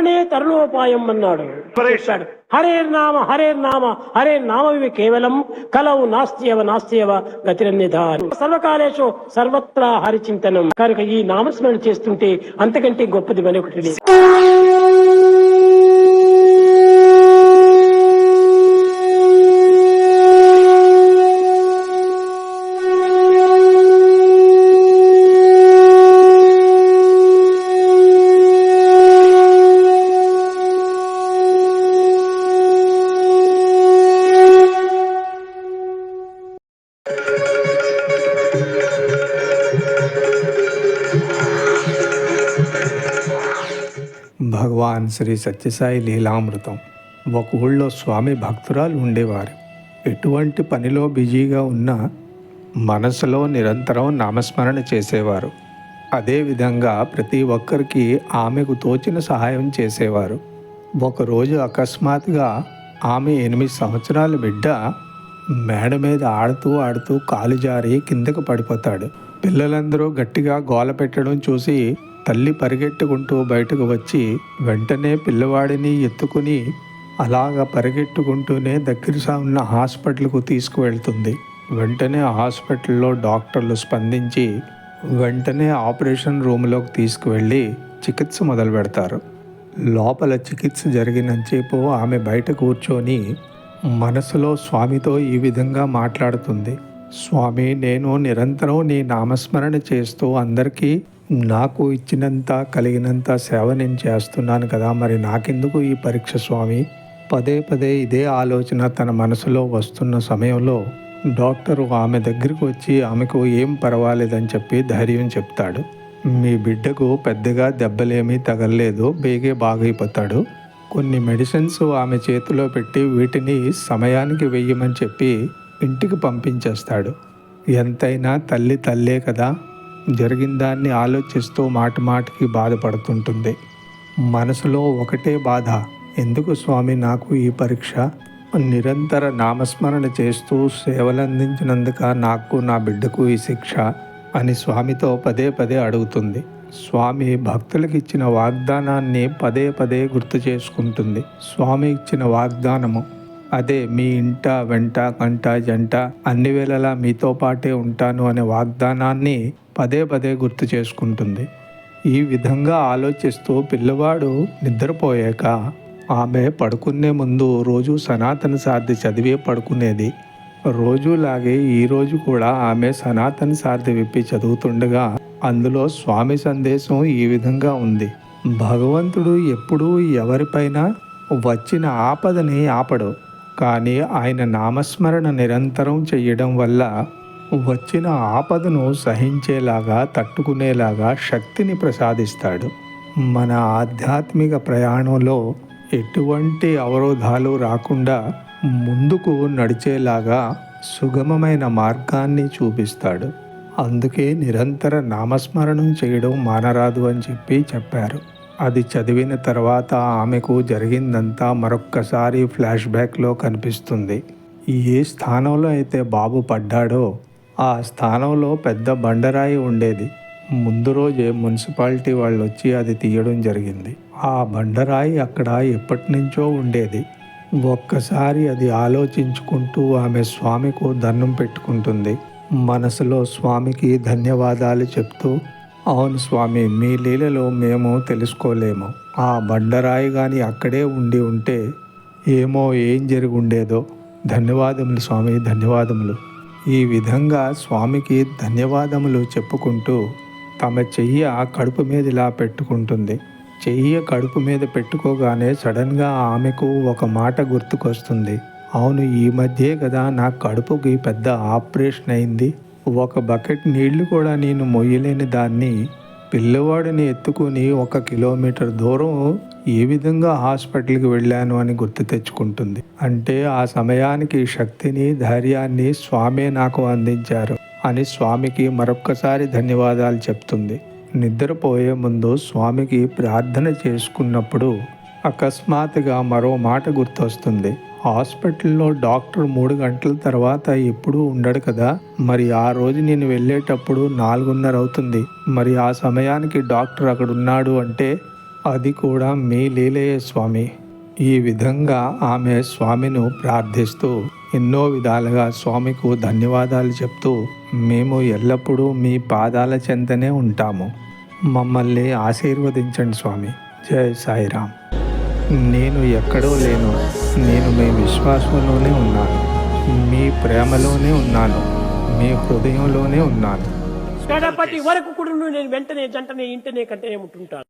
స్మరణే తరుణోపాయం అన్నాడు. చెప్పాడు. హరే నామ హరే నామ హరే నామవి కేవలం కలవు నాస్త్యవ నాస్త్యవ గతిరన్యధ సర్వకాలేషు సర్వత్రా హరిచింతనం. కనుక ఈ నామస్మరణ చేస్తుంటే అంతకంటే గొప్పది మరొకటి భగవాన్ శ్రీ సత్యసాయి లీలామృతం. ఒక ఊళ్ళో స్వామి భక్తురాలు ఉండేవారు. ఎటువంటి పనిలో బిజీగా ఉన్నా మనసులో నిరంతరం నామస్మరణ చేసేవారు. అదేవిధంగా ప్రతి ఒక్కరికి ఆమెకు తోచిన సహాయం చేసేవారు. ఒకరోజు అకస్మాత్తుగా ఆమె ఎనిమిది సంవత్సరాల బిడ్డ మేడ మీద ఆడుతూ ఆడుతూ కాలు జారి కిందకు పడిపోతాడు. పిల్లలందరూ గట్టిగా గోల పెట్టడం చూసి తల్లి పరిగెట్టుకుంటూ బయటకు వచ్చి వెంటనే పిల్లవాడిని ఎత్తుకుని అలాగ పరిగెట్టుకుంటూనే దగ్గర ఉన్న హాస్పిటల్కు తీసుకువెళ్తుంది. వెంటనే హాస్పిటల్లో డాక్టర్లు స్పందించి వెంటనే ఆపరేషన్ రూమ్లోకి తీసుకువెళ్ళి చికిత్స మొదలు పెడతారు. లోపల చికిత్స జరిగినంతసేపు ఆమె బయట కూర్చొని మనసులో స్వామితో ఈ విధంగా మాట్లాడుతుంది. స్వామి నేను నిరంతరం నీ నామస్మరణ చేస్తూ అందరికీ నాకు ఇచ్చినంత కలిగినంత సేవ నేను చేస్తున్నాను కదా మరి నాకెందుకు ఈ పరీక్ష స్వామి? పదే పదే ఇదే ఆలోచన తన మనసులో వస్తున్న సమయంలో డాక్టరు ఆమె దగ్గరికి వచ్చి ఆమెకు ఏం పర్వాలేదని చెప్పి ధైర్యం చెప్తాడు. మీ బిడ్డకు పెద్దగా దెబ్బలేమీ తగలలేదు బేగే బాగైపోతాడు. కొన్ని మెడిసిన్స్ ఆమె చేతిలో పెట్టి వీటిని సమయానికి వెయ్యమని చెప్పి ఇంటికి పంపించేస్తాడు. ఎంతైనా తల్లి తల్లే కదా జరిగిన దాన్ని ఆలోచిస్తూ మాట మాటికి బాధపడుతుంటుంది. మనసులో ఒకటే బాధ ఎందుకు స్వామి నాకు ఈ పరీక్ష? నిరంతర నామస్మరణ చేస్తూ సేవలందించినందుక నాకు నా బిడ్డకు ఈ శిక్ష అని స్వామితో పదే పదే అడుగుతుంది. స్వామి భక్తులకు ఇచ్చిన వాగ్దానాన్ని పదే పదే గుర్తు చేసుకుంటుంది. స్వామి ఇచ్చిన వాగ్దానము అదే మీ ఇంట వెంట కంట జంట అన్ని వేళలా మీతో పాటే ఉంటాను అనే వాగ్దానాన్ని పదే పదే గుర్తు చేసుకుంటుంది. ఈ విధంగా ఆలోచిస్తూ పిల్లవాడు నిద్రపోయాక ఆమె పడుకునే ముందు రోజు సనాతన సార్థి చదివే పడుకునేది. రోజులాగే ఈరోజు కూడా ఆమె సనాతన సార్థి విప్పి చదువుతుండగా అందులో స్వామి సందేశం ఈ విధంగా ఉంది. భగవంతుడు ఎప్పుడూ ఎవరిపైన వచ్చిన ఆపదని ఆపడు. కానీ ఆయన నామస్మరణ నిరంతరం చేయడం వల్ల వచ్చిన ఆపదను సహించేలాగా తట్టుకునేలాగా శక్తిని ప్రసాదిస్తాడు. మన ఆధ్యాత్మిక ప్రయాణంలో ఎటువంటి అవరోధాలు రాకుండా ముందుకు నడిచేలాగా సుగమమైన మార్గాన్ని చూపిస్తాడు. అందుకే నిరంతర నామస్మరణం చేయడం మానరాదు అని చెప్పి చెప్పారు. అది చదివిన తర్వాత ఆమెకు జరిగిందంతా మరొక్కసారి ఫ్లాష్ బ్యాక్లో కనిపిస్తుంది. ఏ స్థానంలో అయితే బాబు పడ్డాడో ఆ స్థానంలో పెద్ద బండరాయి ఉండేది. ముందు రోజే మున్సిపాలిటీ వాళ్ళు వచ్చి అది తీయడం జరిగింది. ఆ బండరాయి అక్కడ ఎప్పటి నుంచో ఉండేది. ఒక్కసారి అది ఆలోచించుకుంటూ ఆమె స్వామికు దండం పెట్టుకుంటుంది. మనసులో స్వామికి ధన్యవాదాలు చెప్తూ అవును స్వామి మీ లీలలో మేము తెలుసుకోలేము. ఆ బండరాయి కానీ అక్కడే ఉండి ఉంటే ఏమో ఏం జరిగి ఉండేదో ధన్యవాదములు స్వామి ధన్యవాదములు. ఈ విధంగా స్వామికి ధన్యవాదములు చెప్పుకుంటూ తమ చెయ్యి ఆ కడుపు మీద ఇలా పెట్టుకుంటుంది. చెయ్యి కడుపు మీద పెట్టుకోగానే సడన్గా ఆమెకు ఒక మాట గుర్తుకొస్తుంది. అవును ఈ మధ్యే కదా నా కడుపుకి పెద్ద ఆపరేషన్ అయింది. ఒక బకెట్ నీళ్ళు కూడా నేను మొయ్యలేని దాన్ని పిల్లవాడిని ఎత్తుకుని ఒక కిలోమీటర్ దూరం ఏ విధంగా హాస్పిటల్కి వెళ్ళాను అని గుర్తు తెచ్చుకుంటుంది. అంటే ఆ సమయానికి శక్తిని ధైర్యాన్ని స్వామే నాకు అందించారు అని స్వామికి మరొక్కసారి ధన్యవాదాలు చెప్తుంది. నిద్రపోయే ముందు స్వామికి ప్రార్థన చేసుకున్నప్పుడు అకస్మాత్తుగా మరో మాట గుర్తొస్తుంది. హాస్పిటల్లో డాక్టర్ మూడు గంటల తర్వాత ఎప్పుడూ ఉండడు కదా. మరి ఆ రోజు నేను వెళ్ళేటప్పుడు నాలుగున్నర అవుతుంది. మరి ఆ సమయానికి డాక్టర్ అక్కడ ఉన్నాడు అంటే అది కూడా మీ లీలయ్య స్వామి. ఈ విధంగా ఆమె స్వామిను ప్రార్థిస్తూ ఎన్నో విధాలుగా స్వామికు ధన్యవాదాలు చెప్తూ మేము ఎల్లప్పుడూ మీ పాదాల చెంతనే ఉంటాము. మమ్మల్ని ఆశీర్వదించండి స్వామి. జై సాయిరామ్. నేను ఎక్కడో లేను. నేను మీ విశ్వాసంలోనే ఉన్నాను. మీ ప్రేమలోనే ఉన్నాను. మీ హృదయంలోనే ఉన్నాను. గణపతి వరకు కూడా నేను వెంటనే జంటనే ఇంటనే కంటే ఏముంటుంటాను